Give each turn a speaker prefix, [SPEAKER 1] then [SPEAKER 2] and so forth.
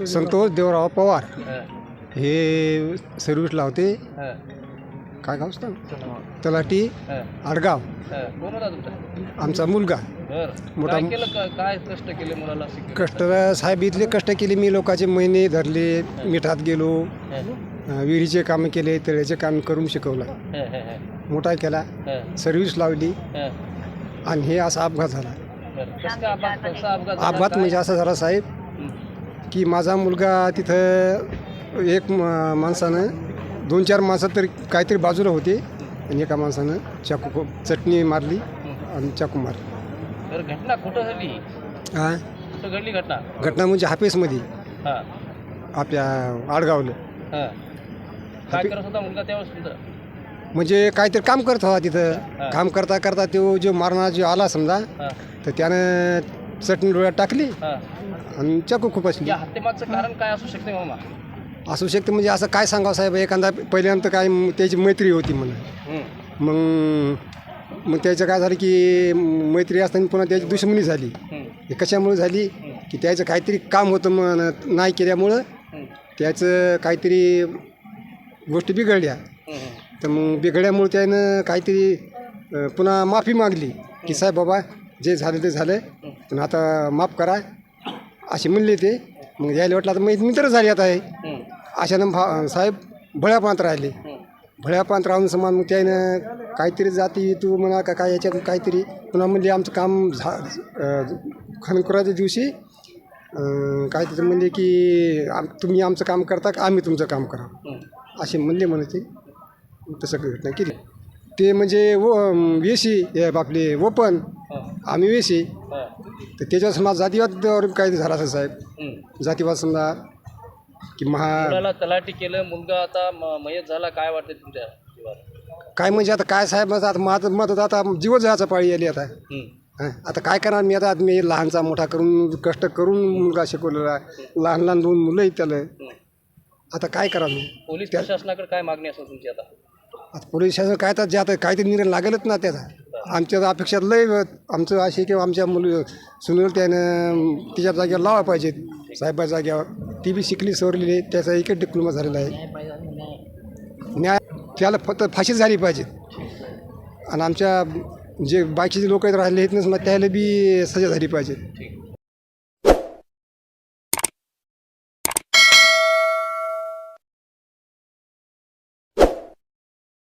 [SPEAKER 1] संतोष देवराव पवार.
[SPEAKER 2] हं,
[SPEAKER 1] सर्व्हिसला होते काय गाव
[SPEAKER 2] हं,
[SPEAKER 1] आडगाव. आमचा मुलगा. मोठा-
[SPEAKER 2] काय कष्ट केले मुलाला?
[SPEAKER 1] कष्ट साहेब इथले कष्ट केले. मी लोकांचे महिने धरले मिठात गेलो. विहिरीचे कामं केले तळ्याचे काम करून शिकवलं. मोठा केला. सर्व्हिस लावली. आणि हे असा अपघात झाला.
[SPEAKER 2] अपघात?
[SPEAKER 1] म्हणजे असा झाला साहेब की माझा मुलगा तिथं एक माणसानं दोन चार माणसं तर काहीतरी बाजूला होते. आणि एका माणसानं चाकू चटणी मारली. आणि चाकू मारली.
[SPEAKER 2] घटना कुठं झाली?
[SPEAKER 1] हा?
[SPEAKER 2] कुठं घडली घटना?
[SPEAKER 1] घटना म्हणजे हापेसमध्ये
[SPEAKER 2] हां.
[SPEAKER 1] आपल्या आडगावलं.
[SPEAKER 2] हां. काय करत होता मुलगा त्यावेळेस तुमचा
[SPEAKER 1] म्हणजे काहीतरी काम करत होता. तिथं. काम करता करता तो जो मारणारा जो आला समजा
[SPEAKER 2] हां.
[SPEAKER 1] तर त्यानं चटणी डोळ्यात टाकली
[SPEAKER 2] हां.
[SPEAKER 1] आणि चाकू खूप असली
[SPEAKER 2] या हत्येमागचं कारण काय असू शकते मामा?
[SPEAKER 1] असू शकतं म्हणजे असं काय सांगावं साहेब? एखादा पहिल्यांदा काय म- त्याची मैत्री होती म्हणून. मग मग त्याचं काय झालं की मैत्री असताना पुन्हा त्याची दुश्मनी झाली.
[SPEAKER 2] हं,
[SPEAKER 1] हे कशामुळे झाली? की त्याचं काहीतरी काम होतं मग नाही केल्यामुळं त्याचं काहीतरी गोष्टी बिघडल्या. तर मग बिघडल्यामुळे त्यानं काहीतरी अं, पुन्हा माफी मागली. की साहेब बाबा जे झालं ते झालं. पण आता माफ करा. असे म्हणले ते. मग यायला वाटलं आता मग मित्र झाले आता हे. अशानं भा साहेब भळ्यापांत राहिले. भळ्यापांत राहून समान मग त्यानं काहीतरी जाती तू म्हणा का काय याच्यात काहीतरी पुन्हा म्हणजे आमचं काम झा खनकुराच्या दिवशी काय तिथं म्हणले की आम तुम्ही आमचं काम करता का आम्ही तुमचं काम करा. असे म्हणले म्हणे ते. तसं घटना केली. ते म्हणजे वो वेशी हे बापले ओपन आम्ही वेशी. तर त्याच्यावर समजा जातीवादावर काही झाला असं साहेब. जातीवाद समजा की महा
[SPEAKER 2] मुलाला तलाठी केलं मुलगा आता म- मयत झाला काय वाटते तुमच्या जीवाला?
[SPEAKER 1] काय म्हणजे आता काय साहेब आता माझं मत आता जीव जायचा पाळी आली आता
[SPEAKER 2] हं,
[SPEAKER 1] आता काय करणार मी आता मी लहानचा मोठा करून कष्ट करून मुलगा शिकवलेला आहे. लहान लहान दोन मुलं आहेत त्याला. आता काय करावं मी
[SPEAKER 2] पोलीस प्रशासनाकडे काय मागणी असेल तुमची आता
[SPEAKER 1] आता पोलीस शासन काय तर जे आता काहीतरी निर्णय लागेलच ना त्याचा आमच्या तर अपेक्षा लय आमचं असे किंवा आमच्या मुली सुनील त्यानं तिच्या जागेवर लावा पाहिजेत साहेबाच्या जागेवर. ती बी शिकली सवरलेली आहे त्याचा एकच डिप्लोमा झालेला आहे. न्याय त्याला फक्त फाशी झाली पाहिजे. आणि आमच्या जे बाकीचे लोक राहिले आहेत ना त्याला बी सजा झाली पाहिजे.
[SPEAKER 2] ठीक